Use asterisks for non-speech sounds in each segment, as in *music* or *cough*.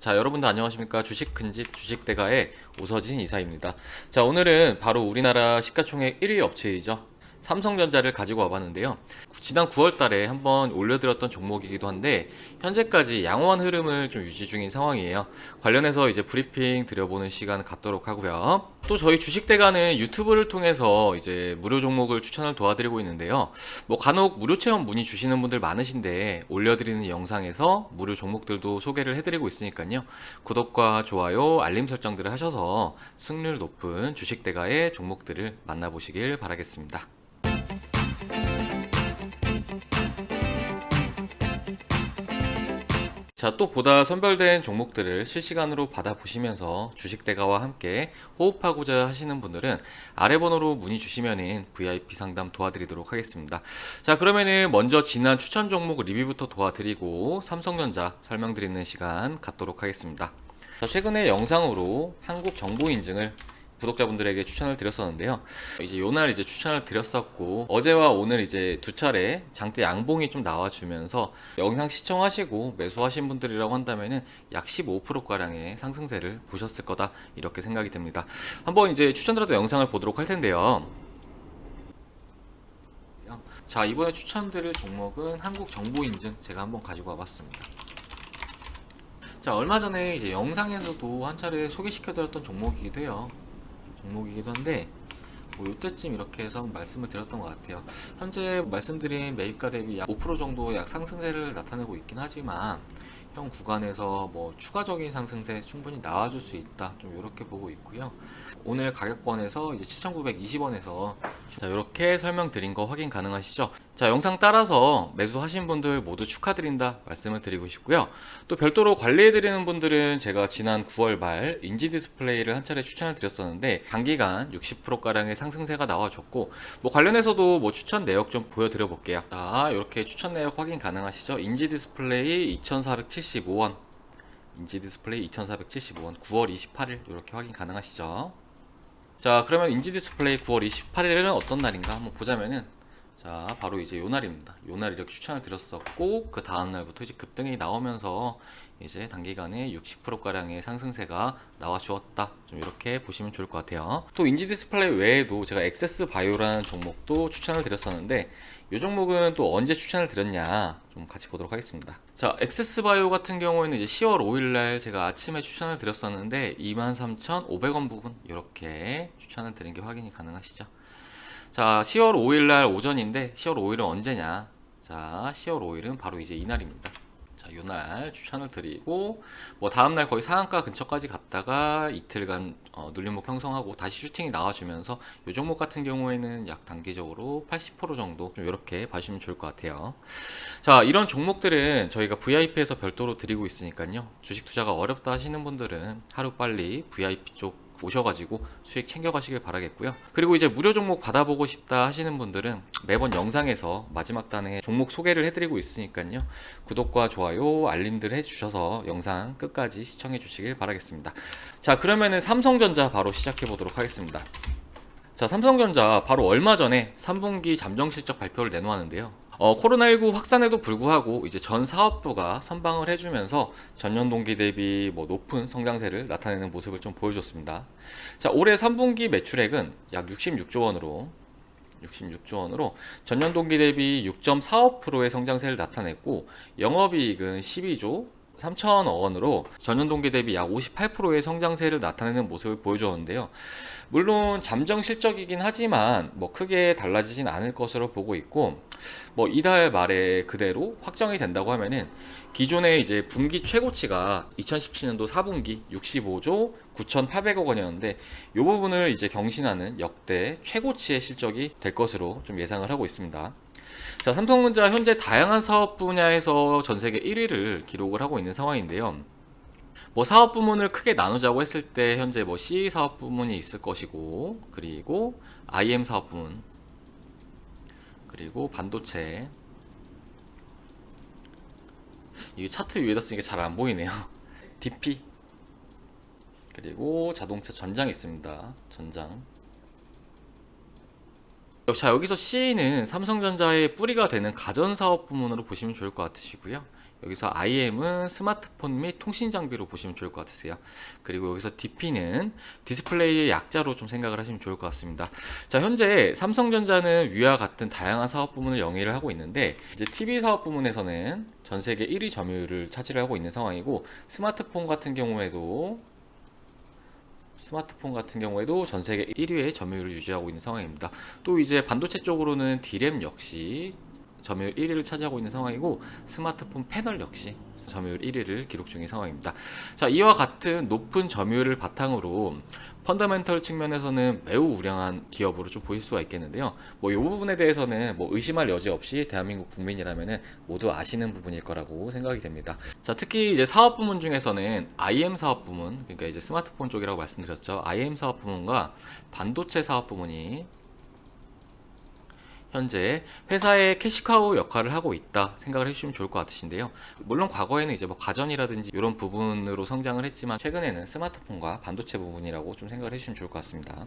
자, 여러분들 안녕하십니까? 주식 큰집 주식대가의 오서진 이사입니다. 자, 오늘은 바로 우리나라 시가총액 1위 업체이죠. 삼성전자를 가지고 와봤는데요. 지난 9월 달에 한번 올려드렸던 종목이기도 한데, 현재까지 양호한 흐름을 좀 유지 중인 상황이에요. 관련해서 이제 브리핑 드려보는 시간 갖도록 하고요. 또 저희 주식대가는 유튜브를 통해서 이제 무료 종목을 추천을 도와드리고 있는데요. 뭐 간혹 무료 체험 문의 주시는 분들 많으신데, 올려드리는 영상에서 무료 종목들도 소개를 해드리고 있으니까요. 구독과 좋아요, 알림 설정들을 하셔서 승률 높은 주식대가의 종목들을 만나보시길 바라겠습니다. 자, 또 보다 선별된 종목들을 실시간으로 받아보시면서 주식대가와 함께 호흡하고자 하시는 분들은 아래 번호로 문의 주시면은 VIP 상담 도와드리도록 하겠습니다. 자, 그러면은 먼저 지난 추천 종목 리뷰부터 도와드리고 삼성전자 설명드리는 시간 갖도록 하겠습니다. 자, 최근에 영상으로 한국 정보 인증을 구독자분들에게 추천을 드렸었는데요. 이제 요날 이제 추천을 드렸었고 어제와 오늘 이제 두 차례 장대 양봉이 좀 나와주면서 영상 시청하시고 매수하신 분들이라고 한다면은 약 15% 가량의 상승세를 보셨을 거다 이렇게 생각이 됩니다. 한번 이제 추천드렸던 영상을 보도록 할 텐데요. 자 이번에 추천드릴 종목은 한국 정보 인증 제가 한번 가지고 와봤습니다. 자 얼마 전에 이제 영상에서도 한 차례 소개시켜드렸던 종목이기도 해요. 종목이기도 한데 뭐 이때쯤 이렇게 해서 말씀을 드렸던 것 같아요. 현재 말씀드린 매입가 대비 약 5% 정도 약 상승세를 나타내고 있긴 하지만 형 구간에서 뭐 추가적인 상승세 충분히 나와줄 수 있다. 좀 이렇게 보고 있고요. 오늘 가격권에서 이제 7,920원에서 자 이렇게 설명드린 거 확인 가능하시죠? 자 영상 따라서 매수하신 분들 모두 축하드린다 말씀을 드리고 싶고요. 또 별도로 관리해드리는 분들은 제가 지난 9월 말 인지 디스플레이를 한 차례 추천을 드렸었는데 단기간 60% 가량의 상승세가 나와줬고 뭐 관련해서도 뭐 추천 내역 좀 보여드려 볼게요. 자 이렇게 추천 내역 확인 가능하시죠? 인지 디스플레이 2,475원. 인지 디스플레이 2,475원 9월 28일 이렇게 확인 가능하시죠? 자 그러면 인지 디스플레이 9월 28일은 어떤 날인가 한번 보자면은 자 바로 이제 요 날입니다. 요날 이렇게 추천을 드렸었고 그 다음 날부터 이제 급등이 나오면서 이제 단기간에 60%가량의 상승세가 나와 주었다. 좀 이렇게 보시면 좋을 것 같아요. 또 인지 디스플레이 외에도 제가 액세스 바이오라는 종목도 추천을 드렸었는데 이 종목은 또 언제 추천을 드렸냐 좀 같이 보도록 하겠습니다. 자 액세스 바이오 같은 경우에는 이제 10월 5일날 제가 아침에 추천을 드렸었는데 23,500원 부분 이렇게 추천을 드린 게 확인이 가능하시죠 자, 10월 5일 날 오전인데 10월 5일은 언제냐? 자, 10월 5일은 바로 이제 이날입니다. 자, 요날 추천을 드리고 뭐 다음 날 거의 상한가 근처까지 갔다가 이틀간 어, 눌림목 형성하고 다시 슈팅이 나와주면서 요 종목 같은 경우에는 약 단기적으로 80% 정도 좀 이렇게 봐주시면 좋을 것 같아요. 자, 이런 종목들은 저희가 VIP에서 별도로 드리고 있으니까요. 주식 투자가 어렵다 하시는 분들은 하루 빨리 VIP 쪽 오셔가지고 수익 챙겨가시길 바라겠고요. 그리고 이제 무료 종목 받아보고 싶다 하시는 분들은 매번 영상에서 마지막 단에 종목 소개를 해드리고 있으니까요. 구독과 좋아요, 알림들 해주셔서 영상 끝까지 시청해 주시길 바라겠습니다. 자, 그러면은 삼성전자 바로 시작해 보도록 하겠습니다. 자, 삼성전자 바로 얼마 전에 3분기 잠정 실적 발표를 내놓았는데요. 어, 코로나19 확산에도 불구하고 이제 전 사업부가 선방을 해주면서 전년 동기 대비 뭐 높은 성장세를 나타내는 모습을 좀 보여줬습니다. 자, 올해 3분기 매출액은 약 66조 원으로 66조 원으로 전년 동기 대비 6.45%의 성장세를 나타냈고 영업이익은 12조 3천억 원으로 전년 동기 대비 약 58%의 성장세를 나타내는 모습을 보여주었는데요. 물론 잠정 실적이긴 하지만 뭐 크게 달라지진 않을 것으로 보고 있고 뭐 이달 말에 그대로 확정이 된다고 하면은 기존의 이제 분기 최고치가 2017년도 4분기 65조 9,800억 원이었는데 이 부분을 이제 경신하는 역대 최고치의 실적이 될 것으로 좀 예상을 하고 있습니다. 자, 삼성전자 현재 다양한 사업 분야에서 전 세계 1위를 기록을 하고 있는 상황인데요. 뭐 사업 부문을 크게 나누자고 했을 때 현재 뭐 CE 사업 부문이 있을 것이고 그리고 IM 사업 부문 그리고 반도체 이게 차트 위에다 쓰니까 잘 안 보이네요. *laughs* DP 그리고 자동차 전장 있습니다. 전장 자 여기서 C는 삼성전자의 뿌리가 되는 가전사업 부문으로 보시면 좋을 것 같으시고요. 여기서 IM은 스마트폰 및 통신 장비로 보시면 좋을 것 같으세요. 그리고 여기서 DP는 디스플레이의 약자로 좀 생각을 하시면 좋을 것 같습니다. 자, 현재 삼성전자는 위와 같은 다양한 사업 부문을 영위를 하고 있는데 이제 TV 사업 부문에서는 전 세계 1위 점유율을 차지를 하고 있는 상황이고 스마트폰 같은 경우에도 스마트폰 같은 경우에도 전 세계 1위의 점유율을 유지하고 있는 상황입니다. 또 이제 반도체 쪽으로는 D램 역시 점유율 1위를 차지하고 있는 상황이고 스마트폰 패널 역시 점유율 1위를 기록 중인 상황입니다. 자, 이와 같은 높은 점유율을 바탕으로 펀더멘털 측면에서는 매우 우량한 기업으로 좀 보일 수가 있겠는데요. 뭐 이 부분에 대해서는 뭐 의심할 여지 없이 대한민국 국민이라면은 모두 아시는 부분일 거라고 생각이 됩니다. 자, 특히 이제 사업 부문 중에서는 IM 사업 부문, 그러니까 이제 스마트폰 쪽이라고 말씀드렸죠. IM 사업 부문과 반도체 사업 부문이 현재 회사의 캐시카우 역할을 하고 있다 생각을 해주시면 좋을 것 같으신데요. 물론 과거에는 이제 뭐 가전이라든지 이런 부분으로 성장을 했지만 최근에는 스마트폰과 반도체 부분이라고 좀 생각을 해주시면 좋을 것 같습니다.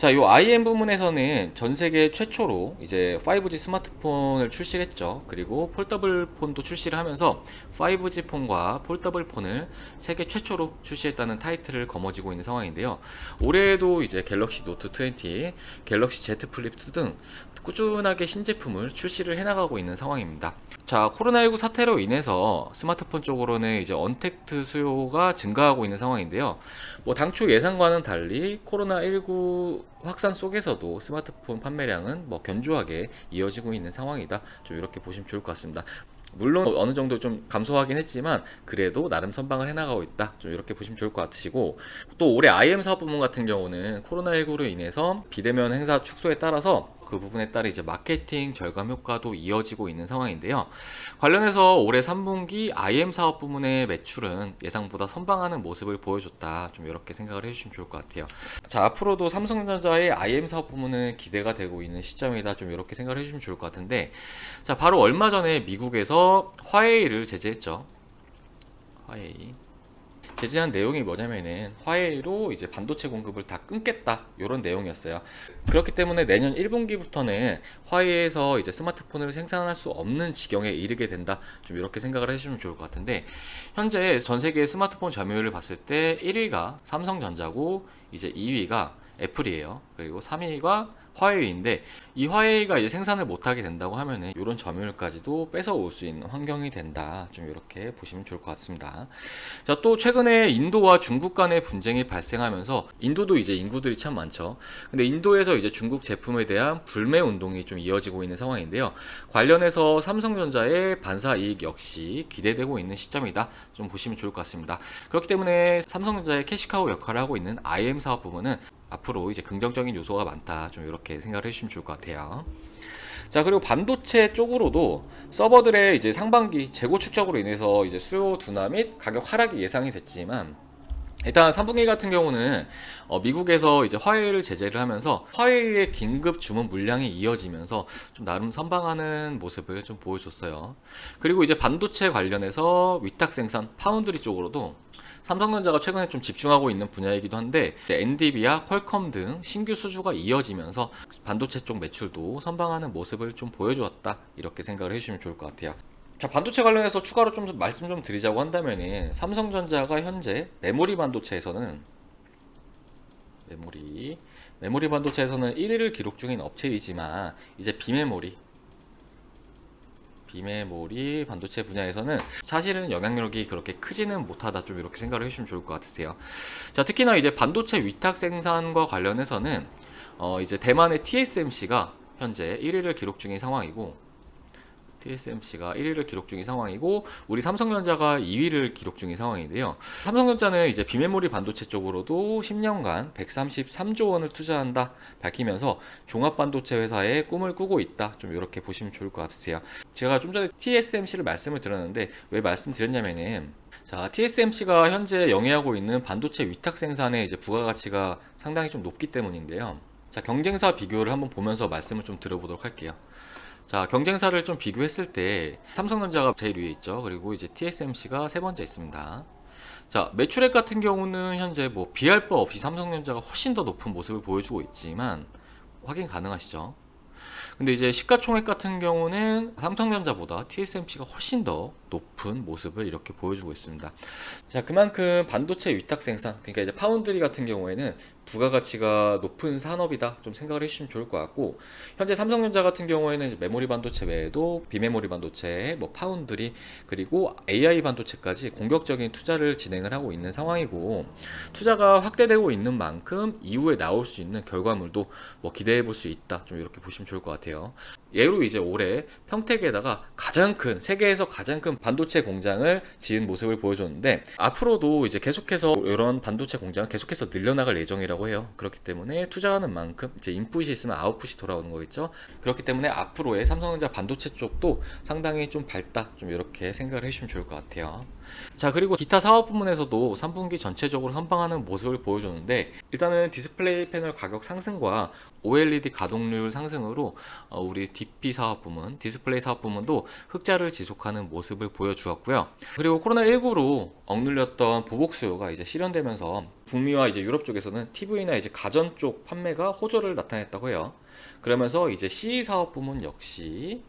자, 요 IM 부문에서는 전 세계 최초로 이제 5G 스마트폰을 출시를 했죠. 그리고 폴더블 폰도 출시를 하면서 5G 폰과 폴더블 폰을 세계 최초로 출시했다는 타이틀을 거머쥐고 있는 상황인데요. 올해에도 이제 갤럭시 노트 20, 갤럭시 Z 플립 2 등 꾸준하게 신제품을 출시를 해나가고 있는 상황입니다. 자, 코로나19 사태로 인해서 스마트폰 쪽으로는 이제 언택트 수요가 증가하고 있는 상황인데요. 뭐 당초 예상과는 달리 코로나19 확산 속에서도 스마트폰 판매량은 뭐 견조하게 이어지고 있는 상황이다. 좀 이렇게 보시면 좋을 것 같습니다. 물론 어느 정도 좀 감소하긴 했지만 그래도 나름 선방을 해나가고 있다. 좀 이렇게 보시면 좋을 것 같으시고 또 올해 IM 사업 부문 같은 경우는 코로나19로 인해서 비대면 행사 축소에 따라서 그 부분에 따라 이제 마케팅 절감 효과도 이어지고 있는 상황인데요. 관련해서 올해 3분기 IM 사업 부문의 매출은 예상보다 선방하는 모습을 보여줬다. 좀 이렇게 생각을 해주시면 좋을 것 같아요. 자, 앞으로도 삼성전자의 IM 사업 부문은 기대가 되고 있는 시점이다. 좀 이렇게 생각을 해주시면 좋을 것 같은데, 자, 바로 얼마 전에 미국에서 화웨이를 제재했죠. 화웨이. 제재한 내용이 뭐냐면은 화웨이로 이제 반도체 공급을 다 끊겠다 이런 내용이었어요. 그렇기 때문에 내년 1분기부터는 화웨이에서 이제 스마트폰을 생산할 수 없는 지경에 이르게 된다. 좀 이렇게 생각을 해주시면 좋을 것 같은데 현재 전 세계 스마트폰 점유율을 봤을 때 1위가 삼성전자고 이제 2위가 애플이에요. 그리고 3위가 화웨이인데 이 화웨이가 이제 생산을 못하게 된다고 하면은 이런 점유율까지도 뺏어 올 수 있는 환경이 된다. 좀 이렇게 보시면 좋을 것 같습니다. 자, 또 최근에 인도와 중국 간의 분쟁이 발생하면서 인도도 이제 인구들이 참 많죠. 근데 인도에서 이제 중국 제품에 대한 불매 운동이 좀 이어지고 있는 상황인데요. 관련해서 삼성전자의 반사 이익 역시 기대되고 있는 시점이다. 좀 보시면 좋을 것 같습니다. 그렇기 때문에 삼성전자의 캐시카우 역할을 하고 있는 IM 사업 부분은 앞으로 이제 긍정적인 요소가 많다. 좀 이렇게 생각을 해주시면 좋을 것 같아요. 자 그리고 반도체 쪽으로도 서버들의 이제 상반기 재고 축적으로 인해서 이제 수요 둔화 및 가격 하락이 예상이 됐지만 일단 3분기 같은 경우는 어, 미국에서 이제 화웨이를 제재를 하면서 화웨이의 긴급 주문 물량이 이어지면서 좀 나름 선방하는 모습을 좀 보여줬어요. 그리고 이제 반도체 관련해서 위탁 생산 파운드리 쪽으로도 삼성전자가 최근에 좀 집중하고 있는 분야이기도 한데 엔디비아, 퀄컴 등 신규 수주가 이어지면서 반도체 쪽 매출도 선방하는 모습을 좀 보여주었다 이렇게 생각을 해주시면 좋을 것 같아요. 자 반도체 관련해서 추가로 좀 말씀 좀 드리자고 한다면은 삼성전자가 현재 메모리 반도체에서는 메모리 메모리 반도체에서는 1위를 기록 중인 업체이지만 이제 비메모리 비메모리 반도체 분야에서는 사실은 영향력이 그렇게 크지는 못하다 좀 이렇게 생각을 해주시면 좋을 것 같으세요. 자 특히나 이제 반도체 위탁 생산과 관련해서는 어 이제 대만의 TSMC가 현재 1위를 기록 중인 상황이고 TSMC가 1위를 기록 중인 상황이고 우리 삼성전자가 2위를 기록 중인 상황인데요. 삼성전자는 이제 비메모리 반도체 쪽으로도 10년간 133조 원을 투자한다 밝히면서 종합 반도체 회사의 꿈을 꾸고 있다. 좀 이렇게 보시면 좋을 것 같으세요. 제가 좀 전에 TSMC를 말씀을 드렸는데 왜 말씀드렸냐면은 자, TSMC가 현재 영위하고 있는 반도체 위탁 생산의 이제 부가가치가 상당히 좀 높기 때문인데요. 자, 경쟁사 비교를 한번 보면서 말씀을 좀 드려보도록 할게요. 자, 경쟁사를 좀 비교했을 때 삼성전자가 제일 위에 있죠. 그리고 이제 TSMC가 세 번째 있습니다. 자, 매출액 같은 경우는 현재 뭐 비할 바 없이 삼성전자가 훨씬 더 높은 모습을 보여주고 있지만 확인 가능하시죠? 근데 이제 시가총액 같은 경우는 삼성전자보다 TSMC가 훨씬 더 높은 모습을 이렇게 보여주고 있습니다. 자, 그만큼 반도체 위탁 생산, 그러니까 이제 파운드리 같은 경우에는 부가가치가 높은 산업이다 좀 생각을 해주시면 좋을 것 같고 현재 삼성전자 같은 경우에는 메모리 반도체 외에도 비메모리 반도체, 뭐 파운드리 그리고 AI 반도체까지 공격적인 투자를 진행을 하고 있는 상황이고 투자가 확대되고 있는 만큼 이후에 나올 수 있는 결과물도 뭐 기대해 볼 수 있다 좀 이렇게 보시면 좋을 것 같아요. 예로 이제 올해 평택에다가 가장 큰 세계에서 가장 큰 반도체 공장을 지은 모습을 보여줬는데 앞으로도 이제 계속해서 이런 반도체 공장을 계속해서 늘려나갈 예정이라고 해요. 그렇기 때문에 투자하는 만큼 이제 인풋이 있으면 아웃풋이 돌아오는 거겠죠. 그렇기 때문에 앞으로의 삼성전자 반도체 쪽도 상당히 좀 밝다 좀 이렇게 생각을 해주시면 좋을 것 같아요. 자 그리고 기타 사업 부문에서도 3분기 전체적으로 선방하는 모습을 보여줬는데 일단은 디스플레이 패널 가격 상승과 OLED 가동률 상승으로 어, 우리 DP 사업 부문, 디스플레이 사업 부문도 흑자를 지속하는 모습을 보여주었고요. 그리고 코로나19로 억눌렸던 보복 수요가 이제 실현되면서 북미와 이제 유럽 쪽에서는 TV나 이제 가전 쪽 판매가 호조를 나타냈다고 해요. 그러면서 이제 CE 사업 부문 역시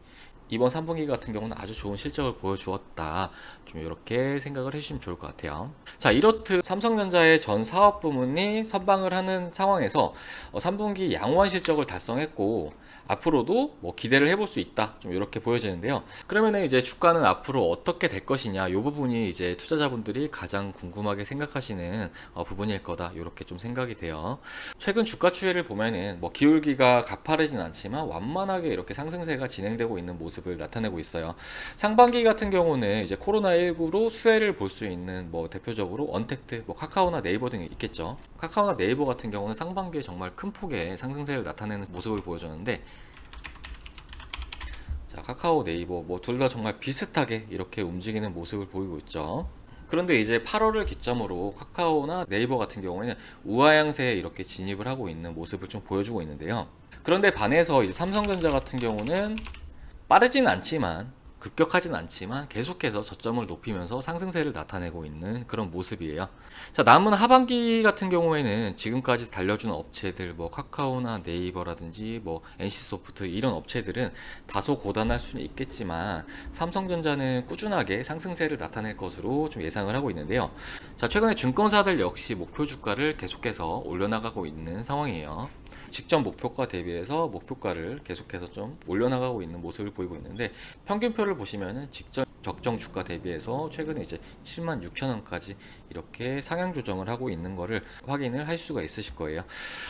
이번 3분기 같은 경우는 아주 좋은 실적을 보여주었다. 좀 이렇게 생각을 해주시면 좋을 것 같아요. 자, 이렇듯 삼성전자의 전 사업 부문이 선방을 하는 상황에서 3분기 양호한 실적을 달성했고 앞으로도 뭐 기대를 해볼 수 있다. 좀 이렇게 보여지는데요. 그러면 이제 주가는 앞으로 어떻게 될 것이냐. 이 부분이 이제 투자자분들이 가장 궁금하게 생각하시는 어, 부분일 거다. 이렇게 좀 생각이 돼요. 최근 주가 추이를 보면은 뭐 기울기가 가파르진 않지만 완만하게 이렇게 상승세가 진행되고 있는 모습을 나타내고 있어요. 상반기 같은 경우는 이제 코로나19로 수혜를 볼 수 있는 뭐 대표적으로 언택트, 뭐 카카오나 네이버 등이 있겠죠. 카카오나 네이버 같은 경우는 상반기에 정말 큰 폭의 상승세를 나타내는 모습을 보여줬는데 자, 카카오 네이버 뭐 둘 다 정말 비슷하게 이렇게 움직이는 모습을 보이고 있죠. 그런데 이제 8월을 기점으로 카카오나 네이버 같은 경우에는 우하양세에 이렇게 진입을 하고 있는 모습을 좀 보여주고 있는데요. 그런데 반해서 이제 삼성전자 같은 경우는 빠르진 않지만 급격하진 않지만 계속해서 저점을 높이면서 상승세를 나타내고 있는 그런 모습이에요. 자, 남은 하반기 같은 경우에는 지금까지 달려준 업체들, 뭐 카카오나 네이버라든지 뭐 NC소프트 이런 업체들은 다소 고단할 수는 있겠지만 삼성전자는 꾸준하게 상승세를 나타낼 것으로 좀 예상을 하고 있는데요. 자, 최근에 증권사들 역시 목표 주가를 계속해서 올려나가고 있는 상황이에요. 직전 목표가 대비해서 목표가를 계속해서 좀 올려나가고 있는 모습을 보이고 있는데 평균표를 보시면은 직전 적정 주가 대비해서 최근에 이제 7만 6천 원까지 이렇게 상향 조정을 하고 있는 거를 확인을 할 수가 있으실 거예요.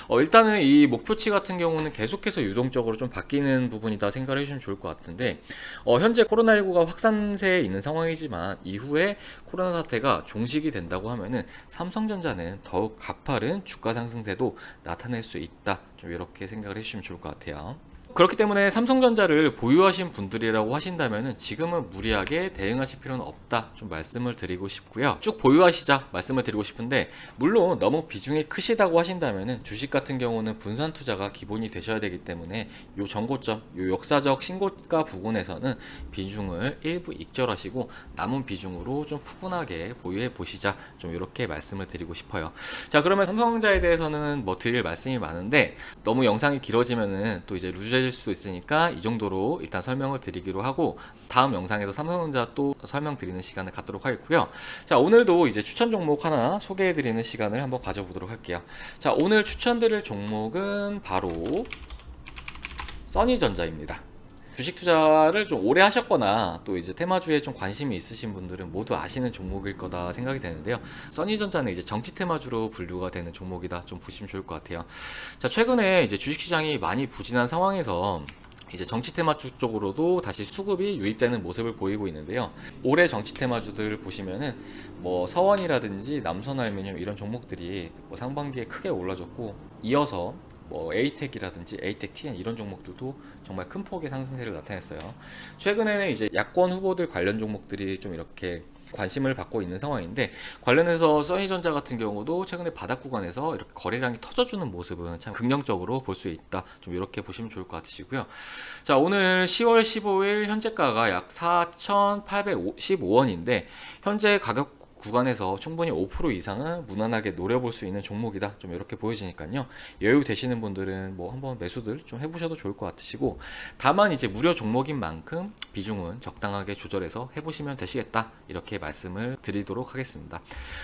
어, 일단은 이 목표치 같은 경우는 계속해서 유동적으로 좀 바뀌는 부분이다 생각을 해주시면 좋을 것 같은데 어, 현재 코로나19가 확산세에 있는 상황이지만 이후에 코로나 사태가 종식이 된다고 하면은 삼성전자는 더욱 가파른 주가 상승세도 나타낼 수 있다. 좀 이렇게 생각을 해주시면 좋을 것 같아요. 그렇기 때문에 삼성전자를 보유하신 분들이라고 하신다면 지금은 무리하게 대응하실 필요는 없다. 좀 말씀을 드리고 싶고요. 쭉 보유하시자 말씀을 드리고 싶은데 물론 너무 비중이 크시다고 하신다면 주식 같은 경우는 분산 투자가 기본이 되셔야 되기 때문에 요 전고점 요 역사적 신고가 부근에서는 비중을 일부 익절하시고 남은 비중으로 좀 푸근하게 보유해 보시자. 좀 이렇게 말씀을 드리고 싶어요. 자 그러면 삼성전자에 대해서는 뭐 드릴 말씀이 많은데 너무 영상이 길어지면은 또 이제 루저 늦어질 수 있으니까 이 정도로 일단 설명을 드리기로 하고 다음 영상에서 삼성전자 또 설명드리는 시간을 갖도록 하겠고요. 자 오늘도 이제 추천 종목 하나 소개해드리는 시간을 한번 가져보도록 할게요. 자 오늘 추천드릴 종목은 바로 써니전자입니다. 주식 투자를 좀 오래 하셨거나 또 이제 테마주에 좀 관심이 있으신 분들은 모두 아시는 종목일 거다 생각이 되는데요. 써니전자는 이제 정치 테마주로 분류가 되는 종목이다 좀 보시면 좋을 것 같아요. 자, 최근에 이제 주식시장이 많이 부진한 상황에서 이제 정치 테마주 쪽으로도 다시 수급이 유입되는 모습을 보이고 있는데요. 올해 정치 테마주들 보시면은 뭐 서원이라든지 남선알미늄 이런 종목들이 뭐 상반기에 크게 올라졌고 이어서 뭐 에이텍이라든지 에이텍 TN 이런 종목들도 정말 큰 폭의 상승세를 나타냈어요. 최근에는 이제 야권 후보들 관련 종목들이 좀 이렇게 관심을 받고 있는 상황인데 관련해서 써니전자 같은 경우도 최근에 바닥 구간에서 이렇게 거래량이 터져주는 모습은 참 긍정적으로 볼 수 있다. 좀 이렇게 보시면 좋을 것 같으시고요. 자 오늘 10월 15일 현재가가 약 4,815원인데 현재 가격 구간에서 충분히 5% 이상은 무난하게 노려볼 수 있는 종목이다. 좀 이렇게 보여지니까요. 여유 되시는 분들은 뭐 한번 매수들 좀 해보셔도 좋을 것 같으시고 다만 이제 무료 종목인 만큼 비중은 적당하게 조절해서 해보시면 되시겠다. 이렇게 말씀을 드리도록 하겠습니다.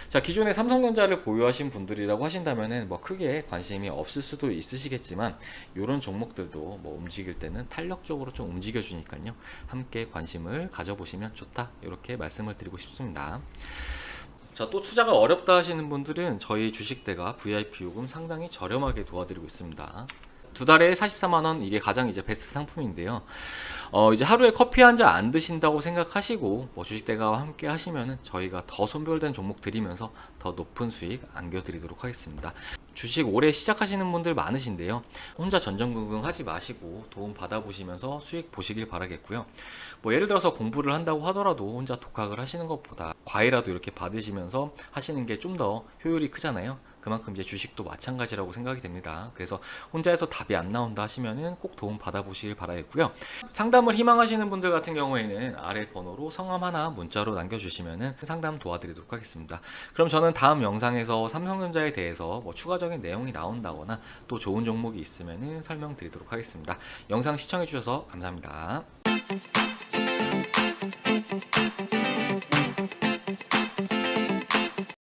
자, 기존에 삼성전자를 보유하신 분들이라고 하신다면은 뭐 크게 관심이 없을 수도 있으시겠지만 이런 종목들도 뭐 움직일 때는 탄력적으로 좀 움직여 주니까요. 함께 관심을 가져보시면 좋다. 이렇게 말씀을 드리고 싶습니다. 자, 또 투자가 어렵다 하시는 분들은 저희 주식대가 VIP 요금 상당히 저렴하게 도와드리고 있습니다. 두 달에 44만 원 이게 가장 이제 베스트 상품인데요. 어, 이제 하루에 커피 한 잔 안 드신다고 생각하시고 뭐 주식대가와 함께 하시면은 저희가 더 선별된 종목 드리면서 더 높은 수익 안겨드리도록 하겠습니다. 주식 올해 시작하시는 분들 많으신데요. 혼자 전전긍긍 하지 마시고 도움 받아보시면서 수익 보시길 바라겠고요. 뭐 예를 들어서 공부를 한다고 하더라도 혼자 독학을 하시는 것보다 과외라도 이렇게 받으시면서 하시는 게 좀 더 효율이 크잖아요. 그만큼 이제 주식도 마찬가지라고 생각이 됩니다. 그래서 혼자 해서 답이 안 나온다 하시면은 꼭 도움 받아보시길 바라겠고요. 상담을 희망하시는 분들 같은 경우에는 아래 번호로 성함 하나 문자로 남겨주시면은 상담 도와드리도록 하겠습니다. 그럼 저는 다음 영상에서 삼성전자에 대해서 뭐 추가적인 내용이 나온다거나 또 좋은 종목이 있으면은 설명드리도록 하겠습니다. 영상 시청해주셔서 감사합니다.